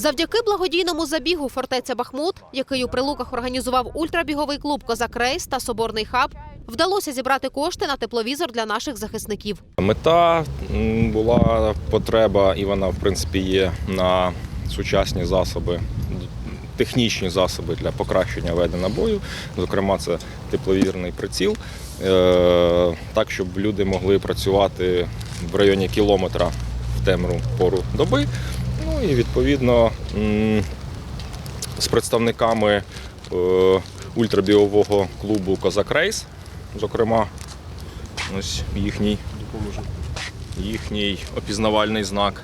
Завдяки благодійному забігу фортеця Бахмут, який у Прилуках організував ультрабіговий клуб Козак Рейс та Соборний хаб, вдалося зібрати кошти на тепловізор для наших захисників. Мета була потреба, і вона в принципі є на сучасні засоби, технічні засоби для покращення ведення бою. Зокрема, це тепловізорний приціл, е, так щоб люди могли працювати в районі кілометра в темну пору доби. Ну і відповідно з представниками е, ультрабіового клубу Козак Рейс, зокрема, ось їхній їхній опізнавальний знак,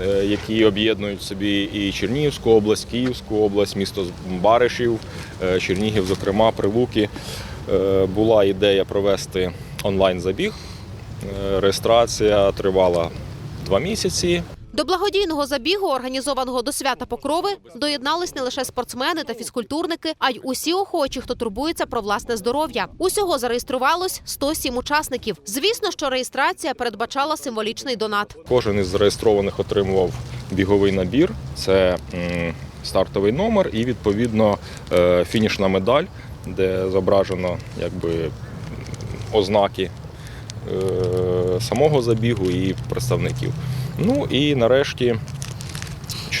е, які об'єднують собі і Чернігівську область, Київську область, місто Баришів, е, Чернігів, зокрема, Прилуки. Була ідея провести онлайн-забіг. Реєстрація тривала два місяці. До благодійного забігу, організованого до свята Покрови, доєднались не лише спортсмени та фізкультурники, а й усі охочі, хто турбується про власне здоров'я. Усього зареєструвалось 107 учасників. Звісно, що реєстрація передбачала символічний донат. Кожен із зареєстрованих отримував біговий набір. Це стартовий номер і відповідно е, фінішна медаль, де зображено якби ознаки е, самого забігу і представників. Ну і нарешті.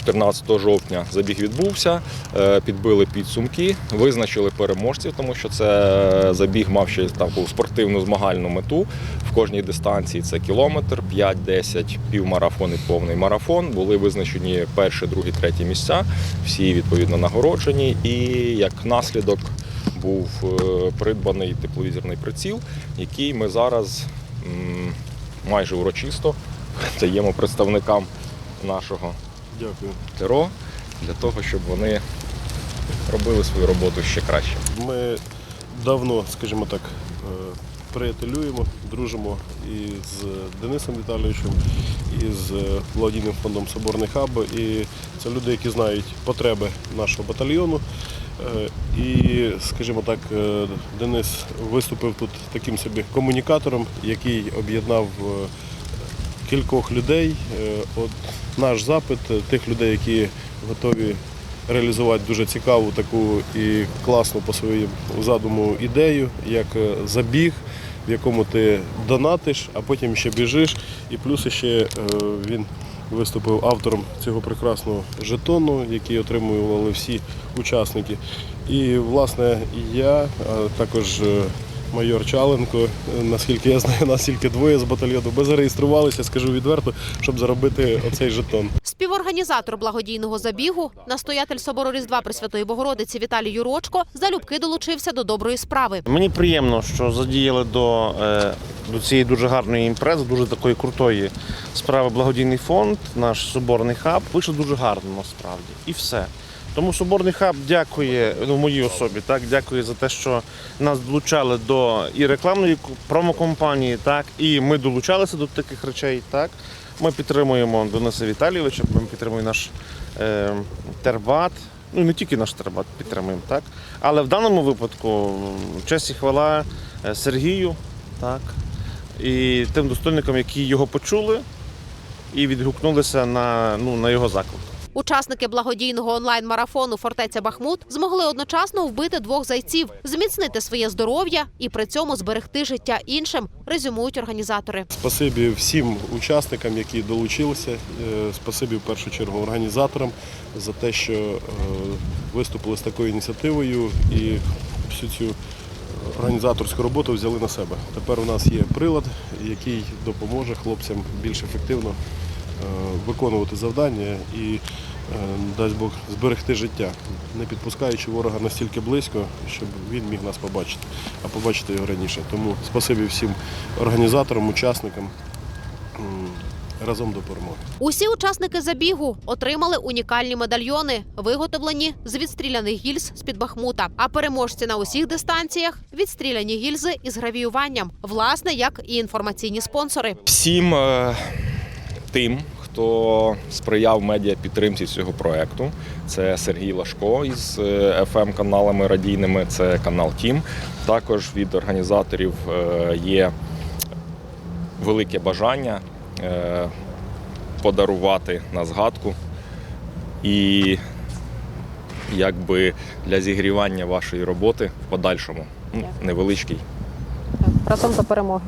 14 жовтня забіг відбувся, е, підбили підсумки, визначили переможців, тому що це забіг мав ще таку спортивну змагальну мету. В кожній дистанції це кілометр, 5, 10, півмарафон і повний марафон. Були визначені перші, другі, треті місця. Всі відповідно нагороджені. І як наслідок був е, придбаний тепловізорний приціл, який ми зараз майже урочисто даємо представникам нашого Дякую. ТРО для того, щоб вони робили свою роботу ще краще. Ми давно, скажімо так, е, приятелюємо, дружимо і з Денисом Віталійовичем, і з благодійним фондом Соборний хаб. І це люди, які знають потреби нашого батальйону. Е, І, скажімо так, е, Денис виступив тут таким собі комунікатором, який об'єднав кількох людей. Е, От наш запит е, тих людей, які готові реалізувати дуже цікаву таку і класну по своєму задуму ідею, як е, забіг, в якому ти донатиш, а потім ще біжиш. І плюс ще він виступив автором цього прекрасного жетону, який отримували всі учасники. І власне я, також майор Чаленко, е, наскільки я знаю, нас тільки двоє з батальйону. Ми зареєструвалися, скажу відверто, щоб заробити оцей жетон. Співорганізатор благодійного забігу, настоятель собору Різдва Пресвятої Богородиці Віталій Юрочко, залюбки долучився до доброї справи. Мені приємно, що задіяли до, е, до цієї дуже гарної імпрези, дуже такої крутої справи благодійний фонд, наш соборний хаб. Вийшло дуже гарно насправді. І все. Тому соборний хаб дякує ну, в моїй особі, так дякує за те, що нас долучали до і рекламної промокомпанії, так і ми долучалися до таких речей. Так ми підтримуємо Дениса Віталійовича, ми підтримуємо наш е, тербат. Ну не тільки наш тербат підтримуємо, так. Але в даному випадку честь і хвала е, Сергію, так, і тим достойникам, які його почули і відгукнулися на, ну, на його заклик. Учасники благодійного онлайн-марафону Фортеця Бахмут змогли одночасно вбити двох зайців, зміцнити своє здоров'я і при цьому зберегти життя іншим, резюмують організатори. Спасибі всім учасникам, які долучилися. Е, Спасибі в першу чергу організаторам за те, що е, виступили з такою ініціативою і всю цю організаторську роботу взяли на себе. Тепер у нас є прилад, який допоможе хлопцям більш ефективно е, виконувати завдання і, е, дасть Бог, зберегти життя, не підпускаючи ворога настільки близько, щоб він міг нас побачити, а побачити його раніше. Тому спасибі всім організаторам, учасникам. Разом до перемоги. Усі учасники забігу отримали унікальні медальйони, виготовлені з відстріляних гільз з під Бахмута. А переможці на усіх дистанціях відстріляні гільзи із гравіюванням, власне, як і інформаційні спонсори. Всім е, тим, хто сприяв медіа підтримці цього проекту, це Сергій Лашко із fm каналами радійними, це канал Тім. Також від організаторів е, є велике бажання е, подарувати на згадку і якби для зігрівання вашої роботи в подальшому. Ну, невеличкий Разом до перемоги.